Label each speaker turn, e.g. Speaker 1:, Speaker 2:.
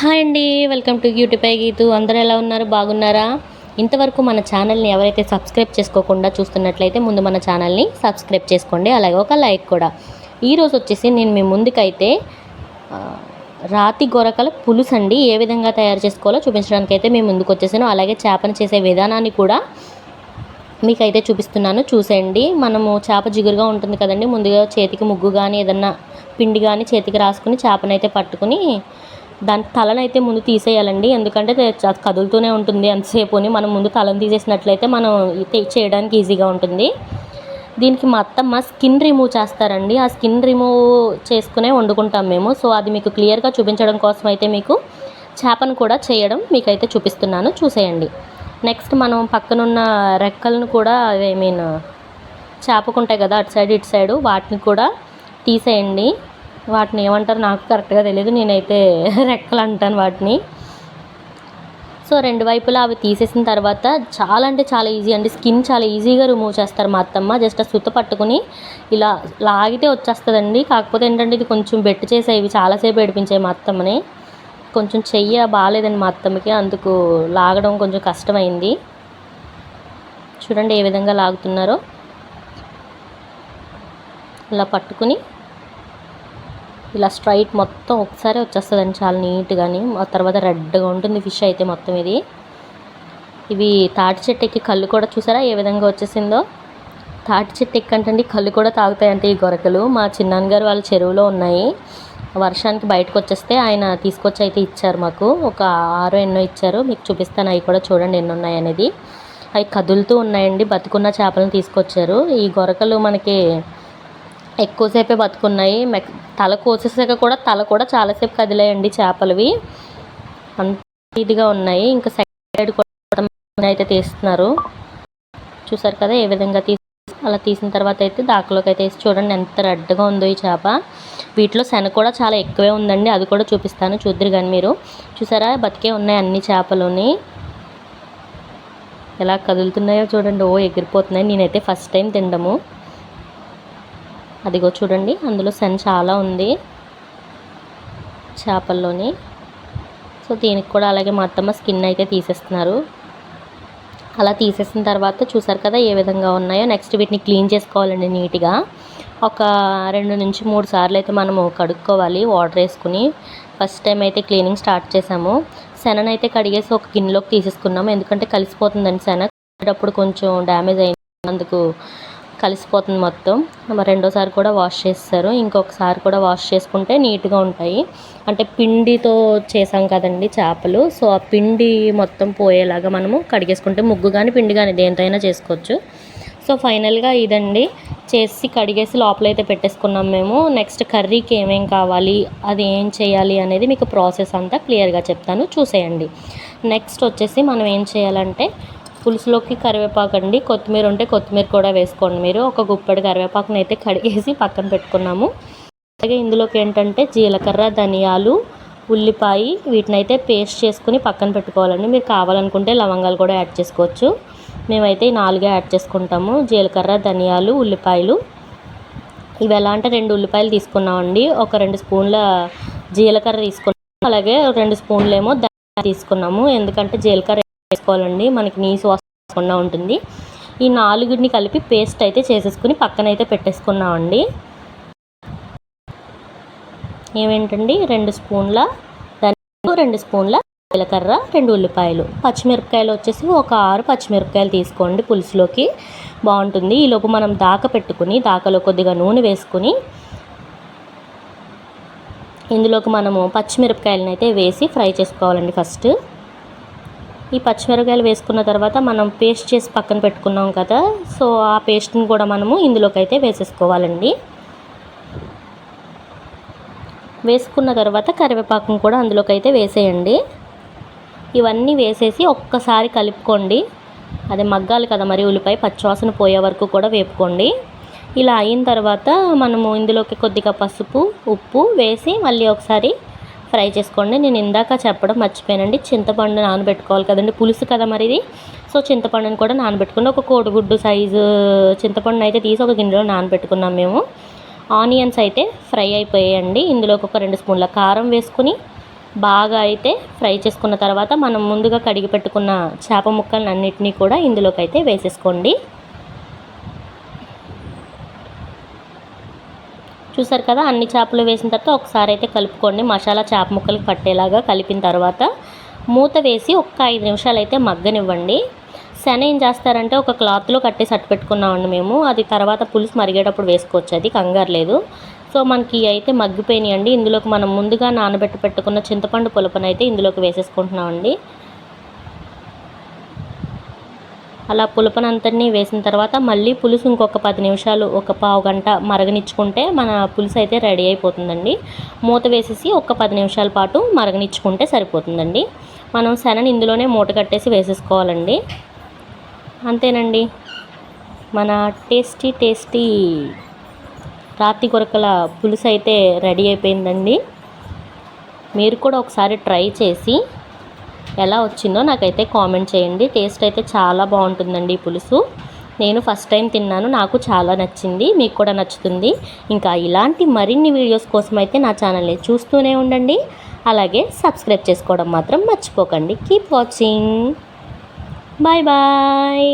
Speaker 1: Hi అండి welcome to పై గీతు. అందరూ ఎలా ఉన్నారు? బాగున్నారా? ఇంతవరకు మన ఛానల్ని ఎవరైతే సబ్స్క్రైబ్ చేసుకోకుండా చూస్తున్నట్లయితే ముందు మన ఛానల్ని సబ్స్క్రైబ్ చేసుకోండి అలాగే ఒక లైక్ కూడా. ఈరోజు వచ్చేసి నేను మీ ముందుకైతే రాతి గొరకల పులుసు అండి. ఏ విధంగా తయారు చేసుకోవాలో చూపించడానికి అయితే మేము ముందుకు వచ్చేసాను. అలాగే చేపను చేసే విధానాన్ని కూడా మీకైతే చూపిస్తున్నాను. చూసేయండి. మనము చేప జిగురుగా ఉంటుంది కదండి. ముందుగా చేతికి ముగ్గు కానీ ఏదన్నా పిండి కానీ చేతికి రాసుకుని చేపనైతే పట్టుకుని దాని తలనైతే ముందు తీసేయాలండి. ఎందుకంటే కదులుతూనే ఉంటుంది ఎంతసేపుని మనం ముందు తలను తీసేసినట్లయితే మనం చేయడానికి ఈజీగా ఉంటుంది. దీనికి మా అత్తమ్మ స్కిన్ రిమూవ్ చేస్తారండి. ఆ స్కిన్ రిమూవ్ చేసుకునే వండుకుంటాం మేము. సో అది మీకు క్లియర్గా చూపించడం కోసం అయితే మీకు చేపను కూడా చేయడం మీకైతే చూపిస్తున్నాను. చూసేయండి. నెక్స్ట్ మనం పక్కనున్న రెక్కలను కూడా ఐ మీన్ చేపకుంటాయి కదా అటు సైడ్ ఇటు సైడు వాటిని కూడా తీసేయండి. వాటిని ఏమంటారు నాకు కరెక్ట్గా తెలియదు నేనైతే రెక్కలు అంటాను వాటిని. సో రెండు వైపులా అవి తీసేసిన తర్వాత చాలా అంటే చాలా ఈజీ అండి. స్కిన్ చాలా ఈజీగా రిమూవ్ చేస్తారు మా అత్తమ్మ. జస్ట్ సుత పట్టుకుని ఇలా లాగితే వచ్చేస్తుందండి. కాకపోతే ఏంటంటే ఇది కొంచెం బెట్టు చేసేవి చాలాసేపు ఏడిపించాయి మా అత్తమ్మని. కొంచెం చెయ్య బాగాలేదండి మా అత్తమ్మకి. అందుకు లాగడం కొంచెం కష్టమైంది. చూడండి ఏ విధంగా లాగుతున్నారో. ఇలా పట్టుకుని ఇలా స్ట్రైట్ మొత్తం ఒకసారి వచ్చేస్తుందండి చాలా నీట్గాని. ఆ తర్వాత రెడ్గా ఉంటుంది ఫిష్ అయితే మొత్తం ఇది. ఇవి తాటి చెట్టు ఎక్కి కళ్ళు కూడా చూసారా ఏ విధంగా వచ్చేసిందో? తాటి చెట్టు ఎక్కంటండి కళ్ళు కూడా తాగుతాయంటే ఈ గొరకలు. మా చిన్నాన్నగారు వాళ్ళ చెరువులో ఉన్నాయి. వర్షానికి బయటకు వచ్చేస్తే ఆయన తీసుకొచ్చి అయితే ఇచ్చారు మాకు. ఒక ఆరు ఎన్నో ఇచ్చారు. మీకు చూపిస్తాను. అవి కూడా చూడండి ఎన్ని ఉన్నాయి అనేది. అవి కదులుతూ ఉన్నాయండి. బతుకున్న చేపలను తీసుకొచ్చారు. ఈ గొరకలు మనకి ఎక్కువసేపే బతుకున్నాయి. తల కోసేసాక కూడా తల కూడా చాలాసేపు కదిలాయండి చేపలవి. అంత ఇదిగా ఉన్నాయి. ఇంకా సైడ్ కూడా అయితే తీస్తున్నారు. చూసారు కదా ఏ విధంగా తీసి అలా తీసిన తర్వాత అయితే దాకలోకి అయితే వేసి చూడండి ఎంత రెడ్గా ఉందో ఈ చేప. వీటిలో శన కూడా చాలా ఎక్కువే ఉందండి. అది కూడా చూపిస్తాను. చూద్దరు కానీ మీరు. చూసారా? బతికే ఉన్నాయి అన్ని చేపలుని. ఎలా కదులుతున్నాయో చూడండి. ఓ ఎగిరిపోతున్నాయి. నేనైతే ఫస్ట్ టైం తినడము. అదిగో చూడండి అందులో సెన్ చాలా ఉంది. చేపల్లోని. సో దీనికి కూడా అలాగే మా అత్తమ్మ స్కిన్ అయితే తీసేస్తున్నారు. అలా తీసేసిన తర్వాత చూసారు కదా ఏ విధంగా ఉన్నాయో. నెక్స్ట్ వీటిని క్లీన్ చేసుకోవాలండి నీట్గా. ఒక రెండు నుంచి మూడు సార్లు అయితే మనము కడుక్కోవాలి వాటర్ వేసుకుని. ఫస్ట్ టైం అయితే క్లీనింగ్ స్టార్ట్ చేసాము. శననైతే కడిగేసి ఒక గిన్నెలోకి తీసేసుకున్నాము. ఎందుకంటే కలిసిపోతుందండి శన అప్పుడు కొంచెం డ్యామేజ్ అయినందుకు కలిసిపోతుంది మొత్తం. రెండోసారి కూడా వాష్ చేస్తారు. ఇంకొకసారి కూడా వాష్ చేసుకుంటే నీట్గా ఉంటాయి. అంటే పిండితో చేసాం కదండి చేపలు. సో ఆ పిండి మొత్తం పోయేలాగా మనము కడిగేసుకుంటే ముగ్గు కానీ పిండి కానీ దేంతైనా చేసుకోవచ్చు. సో ఫైనల్గా ఇదండి. చేసి కడిగేసి లోపల అయితే పెట్టేసుకున్నాం మేము. నెక్స్ట్ కర్రీకి ఏమేం కావాలి అది ఏం చేయాలి అనేది మీకు ప్రాసెస్ అంతా క్లియర్గా చెప్తాను. చూసేయండి. నెక్స్ట్ వచ్చేసి మనం ఏం చేయాలంటే పులుసులోకి కరివేపాకు అండి. కొత్తిమీర ఉంటే కొత్తిమీర కూడా వేసుకోండి మీరు. ఒక గుప్పడి కరివేపాకుని అయితే కడిగేసి పక్కన పెట్టుకున్నాము. అలాగే ఇందులోకి ఏంటంటే జీలకర్ర ధనియాలు ఉల్లిపాయ వీటిని అయితే పేస్ట్ చేసుకుని పక్కన పెట్టుకోవాలండి. మీరు కావాలనుకుంటే లవంగాలు కూడా యాడ్ చేసుకోవచ్చు. మేమైతే నాలుగే యాడ్ చేసుకుంటాము. జీలకర్ర ధనియాలు ఉల్లిపాయలు. ఇవి ఎలా అంటే రెండు ఉల్లిపాయలు తీసుకున్నామండి. ఒక రెండు స్పూన్ల జీలకర్ర తీసుకున్నాము. అలాగే రెండు స్పూన్లు ఏమో తీసుకున్నాము. ఎందుకంటే జీలకర్ర వేసుకోవాలండి మనకి నీసు వస్తకుండా ఉంటుంది. ఈ నాలుగుని కలిపి పేస్ట్ అయితే చేసేసుకుని పక్కన అయితే పెట్టేసుకున్నామండి. ఏమేంటండి? రెండు స్పూన్ల ధనియాలు రెండు స్పూన్ల జీలకర్ర రెండు ఉల్లిపాయలు. పచ్చిమిరపకాయలు వచ్చేసి ఒక ఆరు పచ్చిమిరపకాయలు తీసుకోండి పులుసులోకి. బాగుంటుంది. ఈలోపు మనం దాక పెట్టుకుని దాకలో కొద్దిగా నూనె వేసుకుని ఇందులోకి మనము పచ్చిమిరపకాయలను అయితే వేసి ఫ్రై చేసుకోవాలండి ఫస్ట్. ఈ పచ్చిమిరపకాయలు వేసుకున్న తర్వాత మనం పేస్ట్ చేసి పక్కన పెట్టుకున్నాం కదా సో ఆ పేస్ట్ని కూడా మనము ఇందులోకి అయితే వేసేసుకోవాలండి. వేసుకున్న తర్వాత కరివేపాకును కూడా అందులోకి అయితే వేసేయండి. ఇవన్నీ వేసేసి ఒక్కసారి కలుపుకోండి. అదే మగ్గాలి కదా మరి ఉల్లిపాయ పచ్చివాసన పోయే వరకు కూడా వేపుకోండి. ఇలా అయిన తర్వాత మనము ఇందులోకి కొద్దిగా పసుపు ఉప్పు వేసి మళ్ళీ ఒకసారి ఫ్రై చేసుకోండి. నేను ఇందాక చెప్పడం మర్చిపోయానండి. చింతపండు నానబెట్టుకోవాలి కదండి. పులుసు కదా మరి ఇది. సో చింతపండుని కూడా నానబెట్టుకుని ఒక కోడిగుడ్డు సైజు చింతపండు అయితే తీసి ఒక గిన్నెలో నానబెట్టుకున్నాం మేము. ఆనియన్స్ అయితే ఫ్రై అయిపోయాయండి. ఇందులోకి ఒక రెండు స్పూన్ల కారం వేసుకుని బాగా అయితే ఫ్రై చేసుకున్న తర్వాత మనం ముందుగా కడిగి పెట్టుకున్న చేప ముక్కలను అన్నిటినీ కూడా ఇందులోకి అయితే వేసేసుకోండి. చూసారు కదా అన్ని చేపలు వేసిన తర్వాత ఒకసారి అయితే కలుపుకోండి. మసాలా చేప ముక్కలకు పట్టేలాగా కలిపిన తర్వాత మూత వేసి ఒక్క ఐదు నిమిషాలు అయితే మగ్గనివ్వండి. శన ఏం చేస్తారంటే ఒక క్లాత్లో కట్టేసి అట్టు పెట్టుకున్నామండి మేము. అది తర్వాత పులుసు మరిగేటప్పుడు వేసుకోవచ్చు. అది కంగారు లేదు. సో మనకి అయితే మగ్గిపోయినాయండి. ఇందులోకి మనం ముందుగా నానబెట్టి పెట్టుకున్న చింతపండు పులుపునైతే అయితే ఇందులోకి వేసేసుకుంటున్నామండి. అలా పులుపునంతటినీ వేసిన తర్వాత మళ్ళీ పులుసు ఇంకొక పది నిమిషాలు ఒక పావు గంట మరగనిచ్చుకుంటే మన పులుసు అయితే రెడీ అయిపోతుందండి. మూత వేసేసి ఒక పది నిమిషాల పాటు మరగనిచ్చుకుంటే సరిపోతుందండి. మనం శనని ఇందులోనే మూట కట్టేసి వేసేసుకోవాలండి. అంతేనండి. మన టేస్టీ టేస్టీ రాతి కొరకల పులుసు అయితే రెడీ అయిపోయిందండి. మీరు కూడా ఒకసారి ట్రై చేసి ఎలా వచ్చిందో నాకైతే కామెంట్ చేయండి. టేస్ట్ అయితే చాలా బాగుంటుందండి ఈ పులుసు. నేను ఫస్ట్ టైం తిన్నాను నాకు చాలా నచ్చింది మీకు కూడా నచ్చుతుంది. ఇంకా ఇలాంటి మరిన్ని వీడియోస్ కోసం అయితే నా ఛానల్ని చూస్తూనే ఉండండి. అలాగే సబ్స్క్రైబ్ చేసుకోవడం మాత్రం మర్చిపోకండి. Keep watching. Bye bye.